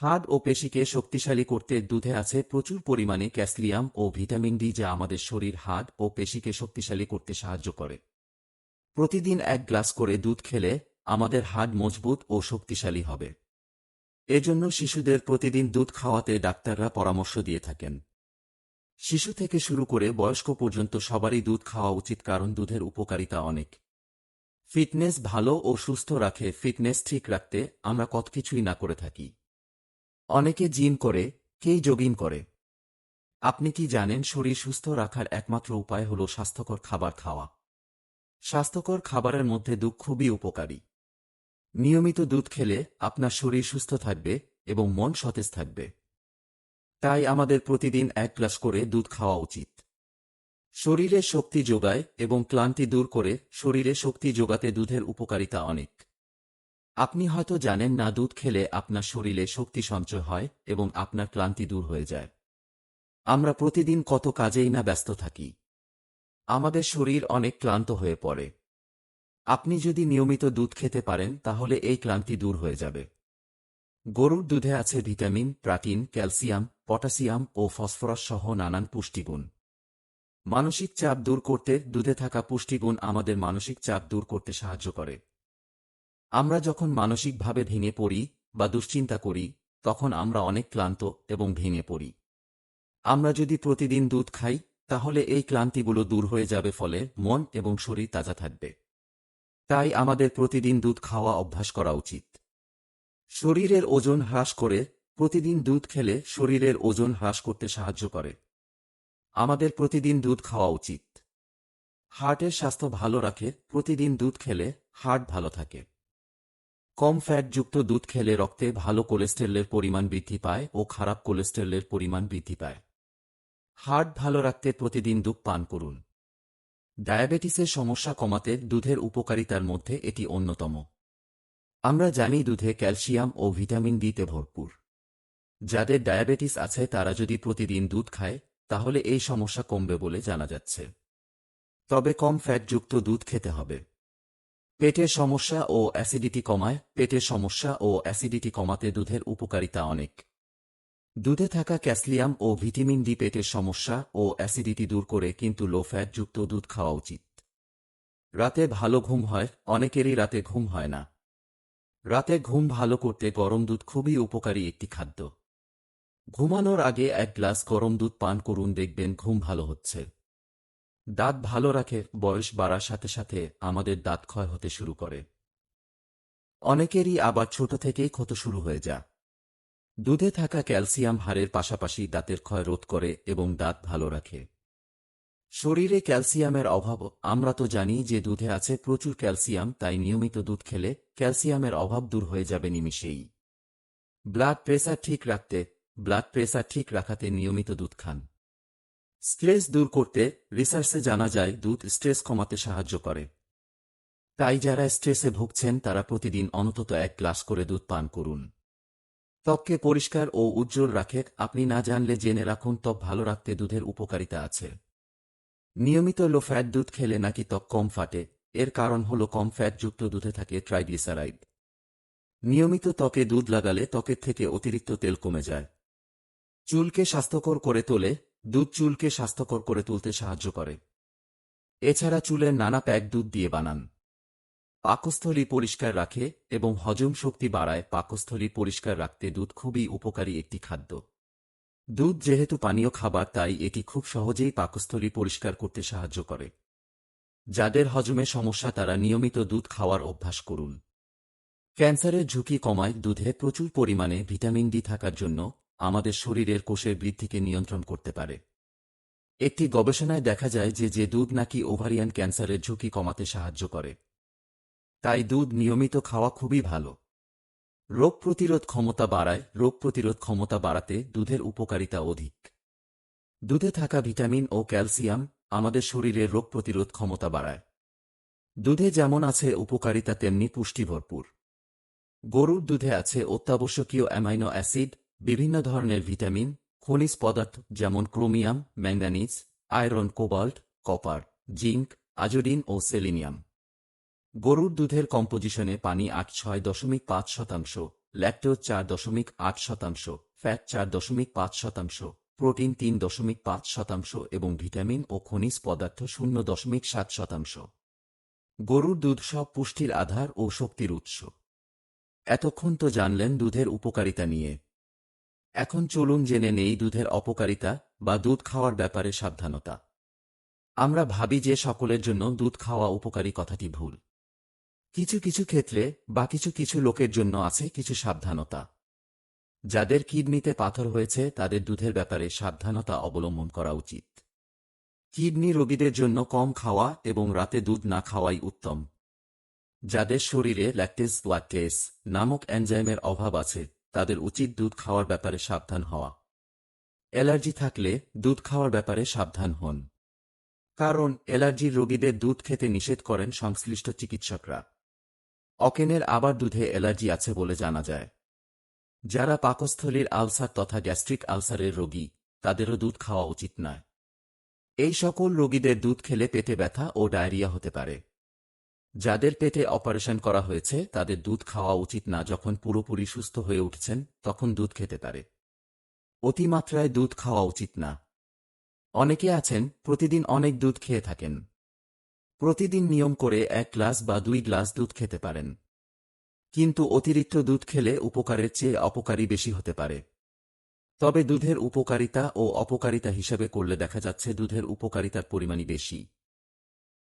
হাড় ও পেশিকে শক্তিশালী করতে দুধে আছে প্রচুর পরিমাণে ক্যাসলিয়াম ও ভিটামিন ডি যা আমাদের শরীর, হাড় ও পেশিকে শক্তিশালী করতে সাহায্য করে। প্রতিদিন এক গ্লাস করে দুধ খেলে আমাদের হাড় মজবুত ও শক্তিশালী হবে। এজন্য শিশুদের প্রতিদিন দুধ খাওয়াতে ডাক্তাররা পরামর্শ দিয়ে থাকেন। শিশু থেকে শুরু করে বয়স্ক পর্যন্ত সবারই দুধ খাওয়া উচিত কারণ দুধের উপকারিতা অনেক। ফিটনেস ভালো ও সুস্থ রাখে, ফিটনেস ঠিক রাখতে আমরা কত কিছুই না করে থাকি। অনেকে জিম করে, কেই জগিং করে। আপনি কি জানেন শরীর সুস্থ রাখার একমাত্র উপায় হল স্বাস্থ্যকর খাবার খাওয়া? স্বাস্থ্যকর খাবারের মধ্যে দুধ খুবই উপকারী। নিয়মিত দুধ খেলে আপনার শরীর সুস্থ থাকবে এবং মন সতেজ থাকবে। তাই আমাদের প্রতিদিন এক গ্লাস করে দুধ খাওয়া উচিত। শরীরে শক্তি যোগায় এবং ক্লান্তি দূর করে শরীরে শক্তি যোগাতে দুধের উপকারিতা অনেক। আপনি হয়তো জানেন না, দুধ খেলে আপনার শরীরে শক্তি সঞ্চয় হয় এবং আপনার ক্লান্তি দূর হয়ে যায়। আমরা প্রতিদিন কত কাজেই না ব্যস্ত থাকি। আমাদের শরীর অনেক ক্লান্ত হয়ে পড়ে। আপনি যদি নিয়মিত দুধ খেতে পারেন, তাহলে এই ক্লান্তি দূর হয়ে যাবে। গরুর দুধে আছে ভিটামিন, প্রাটিন, ক্যালসিয়াম, পটাশিয়াম ও ফসফরাস সহ নানান পুষ্টিগুণ। মানসিক চাপ দূর করতে দুধে থাকা পুষ্টিগুণ আমাদের মানসিক চাপ দূর করতে সাহায্য করে। আমরা যখন মানসিকভাবে ভেঙে পড়ি বা দুশ্চিন্তা করি, তখন আমরা অনেক ক্লান্ত এবং ভেঙে পড়ি। আমরা যদি প্রতিদিন দুধ খাই, তাহলে এই ক্লান্তিগুলো দূর হয়ে যাবে ফলে মন এবং শরীর তাজা থাকবে। তাই আমাদের প্রতিদিন দুধ খাওয়া অভ্যাস করা উচিত। শরীরের ওজন হ্রাস করে প্রতিদিন দুধ খেলে শরীরের ওজন হ্রাস করতে সাহায্য করে। আমাদের প্রতিদিন দুধ খাওয়া উচিত। হার্টের স্বাস্থ্য ভালো রাখে, প্রতিদিন দুধ খেলে হার্ট ভালো থাকে। কম ফ্যাটযুক্ত দুধ খেলে রক্তে ভালো কোলেস্টেরলের পরিমাণ বৃদ্ধি পায় ও খারাপ কোলেস্টেরলের পরিমাণ বৃদ্ধি পায়। হার্ট ভালো রাখতে প্রতিদিন দুধ পান করুন। ডায়াবেটিসের সমস্যা কমাতে দুধের উপকারিতার মধ্যে এটি অন্যতম। আমরা জানি দুধে ক্যালসিয়াম ও ভিটামিন ডিতে ভরপুর। যাদের ডায়াবেটিস আছে তারা যদি প্রতিদিন দুধ খায়, তাহলে এই সমস্যা কমবে বলে জানা যাচ্ছে। তবে কম ফ্যাটযুক্ত দুধ খেতে হবে। পেটের সমস্যা ও অ্যাসিডিটি কমায়। পেটের সমস্যা ও অ্যাসিডিটি কমাতে দুধের উপকারিতা অনেক। দুধে থাকা ক্যালসিয়াম ও ভিটামিন ডি পেটের সমস্যা ও অ্যাসিডিটি দূর করে কিন্তু লো ফ্যাটযুক্ত দুধ খাওয়া উচিত। রাতে ভালো ঘুম হয়, অনেকেরই রাতে ঘুম হয় না। রাতে ঘুম ভালো করতে গরম দুধ খুবই উপকারী একটি খাদ্য। ঘুমানোর আগে এক গ্লাস গরম দুধ পান করুন, দেখবেন ঘুম ভালো হচ্ছে। দাঁত ভালো রাখে, বয়স বাড়ার সাথে সাথে আমাদের দাঁত ক্ষয় হতে শুরু করে। অনেকেরই আবার ছোট থেকেই ক্ষত শুরু হয়ে যা দুধে থাকা ক্যালসিয়াম হাড়ের পাশাপাশি দাঁতের ক্ষয় রোধ করে এবং দাঁত ভালো রাখে। শরীরে ক্যালসিয়ামের অভাব, আমরা তো জানি যে দুধে আছে প্রচুর ক্যালসিয়াম, তাই নিয়মিত দুধ খেলে ক্যালসিয়ামের অভাব দূর হয়ে যাবে নিমিষেই। ব্লাড প্রেসার ঠিক রাখতে, ব্লাড প্রেসার ঠিক রাখাতে নিয়মিত দুধ খান। স্ট্রেস দূর করতে রিসার্চে জানা যায় দুধ স্ট্রেস কমাতে সাহায্য করে। তাই যারা স্ট্রেসে ভুগছেন, তারা প্রতিদিন অন্তত এক গ্লাস করে দুধ পান করুন। ত্বককে পরিষ্কার ও উজ্জ্বল রাখে, আপনি না জানলে জেনে রাখুন ত্বক ভালো রাখতে দুধের উপকারিতা আছে। নিয়মিত লো ফ্যাট দুধ খেলে নাকি ত্বক কম ফাটে, এর কারণ হল কম ফ্যাটযুক্ত দুধে থাকে ট্রাইগ্লিসারাইড। নিয়মিত ত্বকে দুধ লাগালে ত্বকের থেকে অতিরিক্ত তেল কমে যায়। চুলকে স্বাস্থ্যকর করে তোলে দুধ চুলকে স্বাস্থ্যকর করে তুলতে সাহায্য করে। এছাড়া চুলের নানা প্যাক দুধ দিয়ে বানান। পাকস্থলী পরিষ্কার রাখে এবং হজম শক্তি বাড়ায়। পাকস্থলী পরিষ্কার রাখতে দুধ খুবই উপকারী একটি খাদ্য। দুধ যেহেতু পানীয় খাবার, তাই এটি খুব সহজেই পাকস্থলী পরিষ্কার করতে সাহায্য করে। যাদের হজমে সমস্যা, তারা নিয়মিত দুধ খাওয়ার অভ্যাস করুন। ক্যান্সারের ঝুঁকি কমায়। দুধে প্রচুর পরিমাণে ভিটামিন ডি থাকার জন্য আমাদের শরীরের কোষের বৃদ্ধিকে নিয়ন্ত্রণ করতে পারে। একটি গবেষণায় দেখা যায় যে যে দুধ নাকি ওভারিয়ান ক্যান্সারের ঝুঁকি কমাতে সাহায্য করে। তাই দুধ নিয়মিত খাওয়া খুবই ভালো। রোগ প্রতিরোধ ক্ষমতা বাড়ায়, রোগ প্রতিরোধ ক্ষমতা বাড়াতে দুধের উপকারিতা অধিক। দুধে থাকা ভিটামিন ও ক্যালসিয়াম আমাদের শরীরের রোগ প্রতিরোধ ক্ষমতা বাড়ায়। দুধে যেমন আছে উপকারিতা, তেমনি পুষ্টি ভরপুর। গরুর দুধে আছে অত্যাবশ্যকীয় অ্যামাইনো অ্যাসিড বিভিন্ন ধরনের ভিটামিন, খনিজ পদার্থ যেমন chromium manganese iron, cobalt, copper zinc iodine ও সেলিনিয়াম। গরুর দুধের কম্পোজিশনে পানি আট ছয় দশমিক পাঁচ শতাংশ ল্যাকটোজ চার দশমিক আট শতাংশ, ফ্যাট চার দশমিক পাঁচ শতাংশ, প্রোটিন তিন দশমিক পাঁচ শতাংশ এবং ভিটামিন ও খনিজ পদার্থ শূন্য দশমিক সাত শতাংশ। গরুর দুধ সব পুষ্টির আধার ও শক্তির উৎস। এতক্ষণ তো জানলেন দুধের উপকারিতা নিয়ে। এখন চলুন জেনে নেই দুধের অপকারিতা বা দুধ খাওয়ার ব্যাপারে সাবধানতা। আমরা ভাবি যে সকলের জন্য দুধ খাওয়া উপকারী কথাটি ভুল। কিছু কিছু ক্ষেত্রে বা কিছু কিছু লোকের জন্য আছে কিছু সাবধানতা। যাদের কিডনিতে পাথর হয়েছে তাদের দুধের ব্যাপারে সাবধানতা অবলম্বন করা উচিত। কিডনি রোগীদের জন্য কম খাওয়া এবং রাতে দুধ না খাওয়াই উত্তম। যাদের শরীরে ল্যাকটেজ লাকটেস নামক এনজাইমের অভাব আছে তাদের উচিত দুধ খাওয়ার ব্যাপারে সাবধান হওয়া। অ্যালার্জি থাকলে দুধ খাওয়ার ব্যাপারে সাবধান হন। কারণ অ্যালার্জির রোগীদের দুধ খেতে নিষেধ করেন সংশ্লিষ্ট চিকিৎসকরা। অকেনের আবার দুধে অ্যালার্জি আছে বলে জানা যায়। যারা পাকস্থলীর আলসার তথা গ্যাস্ট্রিক আলসারের রোগী, তাদেরও দুধ খাওয়া উচিত নয়। এই সকল রোগীদের দুধ খেলে পেটে ব্যথা ও ডায়রিয়া হতে পারে। যাদের পেটে অপারেশন করা হয়েছে, তাদের দুধ খাওয়া উচিত না যখন পুরোপুরি সুস্থ হয়ে উঠছেন, তখন দুধ খেতে পারে। অতিমাত্রায় দুধ খাওয়া উচিত না। অনেকে আছেন, প্রতিদিন অনেক দুধ খেয়ে থাকেন। প্রতিদিন নিয়ম করে এক গ্লাস বা দুই গ্লাস দুধ খেতে পারেন। কিন্তু অতিরিক্ত দুধ খেলে উপকারের চেয়ে অপকারী বেশি হতে পারে। তবে দুধের উপকারিতা ও অপকারিতা হিসেবে করলে দেখা যাচ্ছে দুধের উপকারিতার পরিমাণই বেশি।